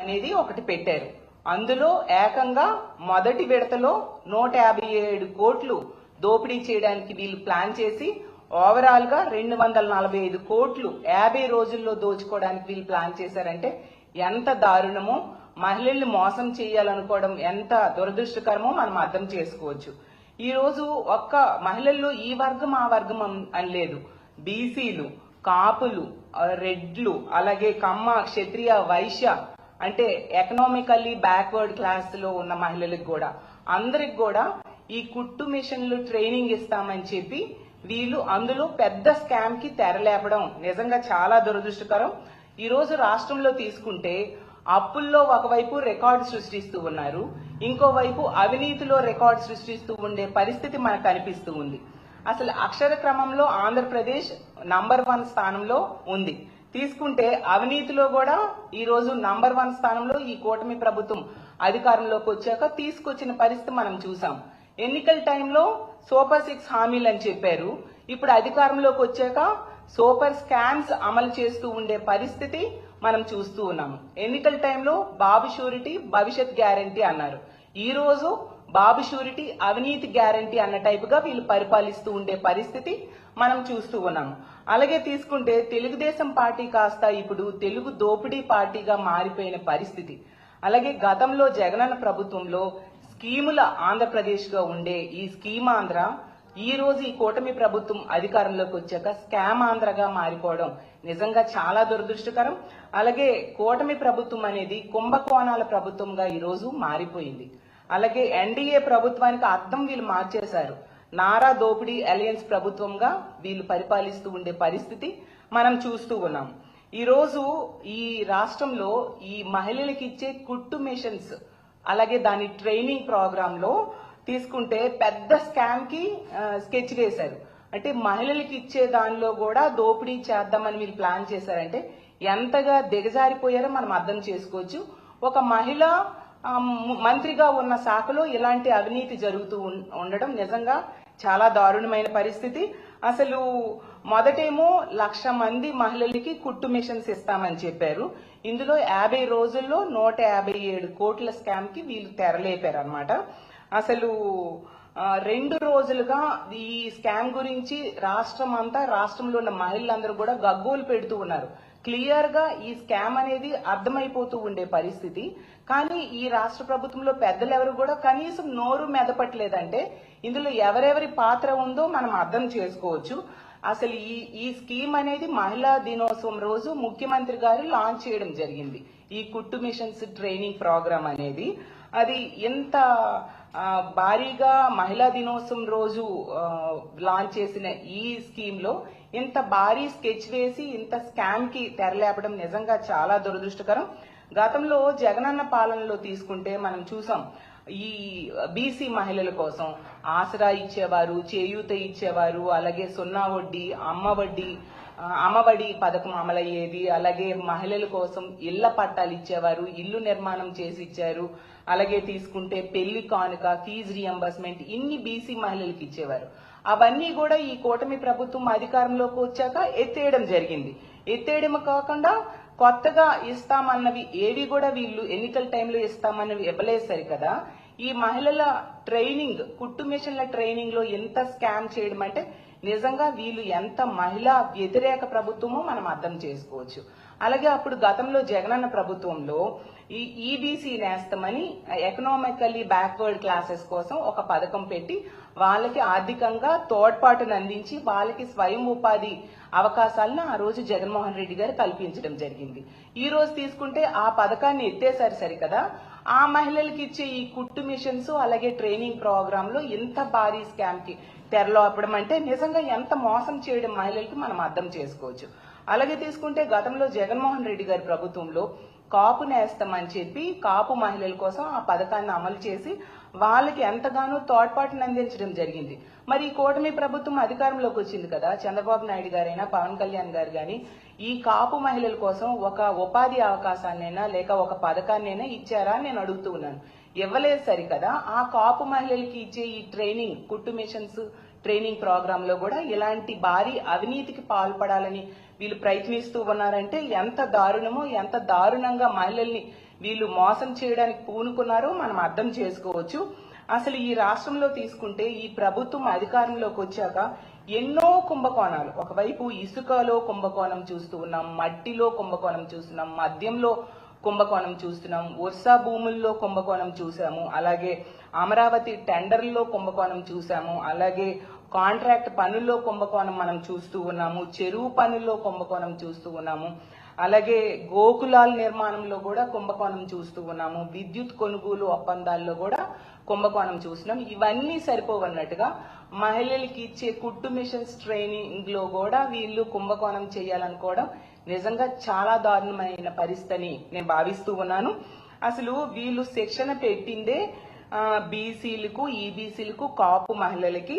అనేది ఒకటి పెట్టారు. అందులో ఏకంగా మొదటి విడతలో నూట యాభై ఏడు కోట్లు దోపిడీ చేయడానికి వీళ్ళు ప్లాన్ చేసి ఓవరాల్గా రెండు వందల నలభై ఐదు కోట్లు యాభై రోజుల్లో దోచుకోవడానికి వీళ్ళు ప్లాన్ చేశారంటే ఎంత దారుణమో మహిళల్ని మోసం చేయాలనుకోవడం ఎంత దురదృష్టకరమో మనం అర్థం చేసుకోవచ్చు. ఈ రోజు ఒక్క మహిళల్లో ఈ వర్గం ఆ వర్గం అని లేదు బీసీలు కాపులు రెడ్లు అలాగే కమ్మ క్షత్రియ వైశ్య అంటే ఎకనామికల్లీ బ్యాక్వర్డ్ క్లాస్లో ఉన్న మహిళలకు కూడా. అందరికి కూడా ఈ కుట్టు మిషన్లు ట్రైనింగ్ ఇస్తామని చెప్పి వీళ్ళు అందులో పెద్ద స్కామ్కి తెరలేపడం నిజంగా చాలా దురదృష్టకరం. ఈ రోజు రాష్ట్రంలో తీసుకుంటే అప్పుల్లో ఒకవైపు రికార్డు సృష్టిస్తూ ఉన్నారు ఇంకోవైపు అవినీతిలో రికార్డు సృష్టిస్తూ ఉండే పరిస్థితి మనకు కనిపిస్తూ ఉంది. అసలు అక్షర క్రమంలో ఆంధ్రప్రదేశ్ నంబర్ వన్ స్థానంలో ఉంది. తీసుకుంటే అవినీతిలో కూడా ఈ రోజు నంబర్ వన్ స్థానంలో ఈ కూటమి ప్రభుత్వం అధికారంలోకి వచ్చాక తీసుకొచ్చిన పరిస్థితి మనం చూసాం. ఎన్నికల టైంలో సూపర్ సిక్స్ హామీలు అని చెప్పారు. ఇప్పుడు అధికారంలోకి వచ్చాక సూపర్ స్కామ్స్ అమలు చేస్తూ ఉండే పరిస్థితి మనం చూస్తూ ఉన్నాము ఎన్నికల టైంలో బాబు షూరిటీ భవిష్యత్ గ్యారంటీ అన్నారు. ఈ రోజు బాబు షూరిటీ అవినీతి గ్యారంటీ అన్న టైపుగా వీళ్ళు పరిపాలిస్తూ ఉండే పరిస్థితి మనం చూస్తూ ఉన్నాము అలాగే తీసుకుంటే తెలుగుదేశం పార్టీ కాస్త ఇప్పుడు తెలుగు దోపిడీ పార్టీగా మారిపోయిన పరిస్థితి. అలాగే గతంలో జగనన్న ప్రభుత్వంలో స్కీముల ఆంధ్రప్రదేశ్గా ఉండే ఈ స్కీమ్ ఆంధ్ర ఈ రోజు ఈ కూటమి ప్రభుత్వం అధికారంలోకి వచ్చాక స్కామ్ ఆంధ్రగా మారిపోవడం నిజంగా చాలా దురదృష్టకరం. అలాగే కూటమి ప్రభుత్వం అనేది కుంభకోణాల ప్రభుత్వంగా ఈ రోజు మారిపోయింది. అలాగే ఎన్డీఏ ప్రభుత్వానికి అర్థం వీళ్ళు మార్చేశారు. నారా దోపిడీ అలయన్స్ ప్రభుత్వంగా వీళ్ళు పరిపాలిస్తూ ఉండే పరిస్థితి మనం చూస్తూ ఉన్నాం. ఈరోజు ఈ రాష్ట్రంలో ఈ మహిళలకు ఇచ్చే కుట్టు మిషన్స్ అలాగే దాని ట్రైనింగ్ ప్రోగ్రామ్లో తీసుకుంటే పెద్ద స్కామ్కి స్కెచ్ వేశారు. అంటే మహిళలకి ఇచ్చే దానిలో కూడా దోపిడీ చేద్దామని వీళ్ళు ప్లాన్ చేశారంటే ఎంతగా దిగజారిపోయారో మనం అర్థం చేసుకోవచ్చు. ఒక మహిళ మంత్రిగా ఉన్న శాఖలో ఇలాంటి అవినీతి జరుగుతూ ఉండడం నిజంగా చాలా దారుణమైన పరిస్థితి. అసలు మొదటేమో లక్ష మంది మహిళలకి కుట్టు మిషన్స్ ఇస్తామని చెప్పారు. ఇందులో యాభై రోజుల్లో నూట యాభై ఏడు కోట్ల స్కామ్కి వీళ్ళు తెరలేపారు అనమాట అసలు రెండు రోజులుగా ఈ స్కామ్ గురించి రాష్ట్రం అంతా రాష్ట్రంలో ఉన్న మహిళలందరూ కూడా గగ్గోలు పెడుతూ ఉన్నారు. క్లియర్గా ఈ స్కామ్ అనేది అర్థమైపోతూ ఉండే పరిస్థితి. కానీ ఈ రాష్ట్ర ప్రభుత్వంలో పెద్దలు ఎవరు కూడా కనీసం నోరు మెదపట్లేదంటే ఇందులో ఎవరెవరి పాత్ర ఉందో మనం అర్థం చేసుకోవచ్చు. అసలు ఈ ఈ స్కీమ్ అనేది మహిళా దినోత్సవం రోజు ముఖ్యమంత్రి గారు లాంచ్ చేయడం జరిగింది. ఈ కుట్టు మిషన్స్ ట్రైనింగ్ ప్రోగ్రామ్ అనేది. అది ఎంత భారీగా మహిళా దినోత్సవం రోజు లాంచ్ చేసిన ఈ స్కీమ్లో ఇంత భారీ స్కెచ్ వేసి ఇంత స్కామ్కి తెరలేపడం నిజంగా చాలా దురదృష్టకరం. గతంలో జగనన్న పాలనలో తీసుకుంటే మనం చూసాం ఈ బీసీ మహిళల కోసం ఆసరా ఇచ్చేవారు చేయూత ఇచ్చేవారు అలాగే సున్నా వడ్డీ అమ్మ వడ్డీ అమ్మఒడి పథకం అమలయ్యేది. అలాగే మహిళల కోసం ఇళ్ళ పట్టాలు ఇచ్చేవారు ఇల్లు నిర్మాణం చేసి ఇచ్చారు. అలాగే తీసుకుంటే పెళ్ళి కానుక ఫీజు రియంబర్స్మెంట్ ఇన్ని బీసీ మహిళలకు ఇచ్చేవారు. అవన్నీ కూడా ఈ కూటమి ప్రభుత్వం అధికారంలోకి వచ్చాక ఎత్తేయడం జరిగింది. ఎత్తేయడం కాకుండా కొత్తగా ఇస్తామన్నవి ఏవి కూడా వీళ్ళు ఎన్నికల టైంలో ఇస్తామన్నవి ఇవ్వలేదు సరి కదా ఈ మహిళల ట్రైనింగ్ కుట్టు మిషన్ల ట్రైనింగ్లో ఎంత స్కామ్ చేయడం అంటే నిజంగా వీళ్ళు ఎంత మహిళా వ్యతిరేక ప్రభుత్వమో మనం అర్థం చేసుకోవచ్చు. అలాగే అప్పుడు గతంలో జగనన్న ప్రభుత్వంలో ఈ ఈబీసీ నేస్తమని ఎకనామికల్లీ బ్యాక్వర్డ్ క్లాసెస్ కోసం ఒక పథకం పెట్టి వాళ్ళకి ఆర్థికంగా తోడ్పాటును అందించి వాళ్ళకి స్వయం ఉపాధి అవకాశాలను ఆ రోజు జగన్మోహన్ రెడ్డి గారు కల్పించడం జరిగింది. ఈ రోజు తీసుకుంటే ఆ పథకాన్ని ఎత్తేసారు సరికదా? ఆ మహిళలకు ఇచ్చే ఈ కుట్టు మిషన్స్ అలాగే ట్రైనింగ్ ప్రోగ్రామ్లో ఇంత భారీ స్కామ్కి తెరలోపడం అంటే నిజంగా ఎంత మోసం చేయడం మహిళలకి మనం అర్థం చేసుకోవచ్చు. అలాగే తీసుకుంటే గతంలో జగన్మోహన్ రెడ్డి గారి ప్రభుత్వంలో కాపు నేస్తామని చెప్పి కాపు మహిళల కోసం ఆ పథకాన్ని అమలు చేసి వాళ్ళకి ఎంతగానో తోడ్పాటును అందించడం జరిగింది. మరి ఈ కూటమి ప్రభుత్వం అధికారంలోకి వచ్చింది కదా చంద్రబాబు నాయుడు గారైనా పవన్ కళ్యాణ్ గారు కానీ ఈ కాపు మహిళల కోసం ఒక ఉపాధి అవకాశాన్నైనా లేక ఒక పథకాన్నైనా ఇచ్చారా నేను అడుగుతూ ఉన్నాను. ఇవ్వలేదు సరికదా. ఆ కాపు మహిళలకి ఇచ్చే ఈ ట్రైనింగ్ కుట్టు మిషన్స్ ట్రైనింగ్ ప్రోగ్రామ్లో కూడా ఇలాంటి భారీ అవినీతికి పాల్పడాలని వీళ్ళు ప్రయత్నిస్తూ ఉన్నారంటే ఎంత దారుణమో ఎంత దారుణంగా మహిళల్ని వీళ్ళు మోసం చేయడానికి పూనుకున్నారో మనం అర్థం చేసుకోవచ్చు. అసలు ఈ రాష్ట్రంలో తీసుకుంటే ఈ ప్రభుత్వం అధికారంలోకి వచ్చాక ఎన్నో కుంభకోణాలు. ఒకవైపు ఇసుకలో కుంభకోణం చూస్తూ ఉన్నాం మట్టిలో కుంభకోణం చూస్తున్నాం మద్యంలో కుంభకోణం చూస్తున్నాం వర్షా భూముల్లో కుంభకోణం చూసాము అలాగే అమరావతి టెండర్లో కుంభకోణం చూసాము అలాగే కాంట్రాక్ట్ పనుల్లో కుంభకోణం మనం చూస్తూ ఉన్నాము చెరువు పనుల్లో కుంభకోణం చూస్తూ ఉన్నాము. అలాగే గోకులాల నిర్మాణంలో కూడా కుంభకోణం చూస్తూ ఉన్నాము. విద్యుత్ కొనుగోలు ఒప్పందాల్లో కూడా కుంభకోణం చూస్తున్నాం. ఇవన్నీ సరిపోవన్నట్టుగా మహిళలకి ఇచ్చే కుట్టు మిషన్స్ ట్రైనింగ్లో కూడా వీళ్ళు కుంభకోణం చేయాలనుకోవడం నిజంగా చాలా దారుణమైన పరిస్థితిని నేను భావిస్తూ ఉన్నాను. అసలు వీళ్ళు శిక్షణ పెట్టిందే బీసీలకు ఈబీసీలకు కాపు మహిళలకి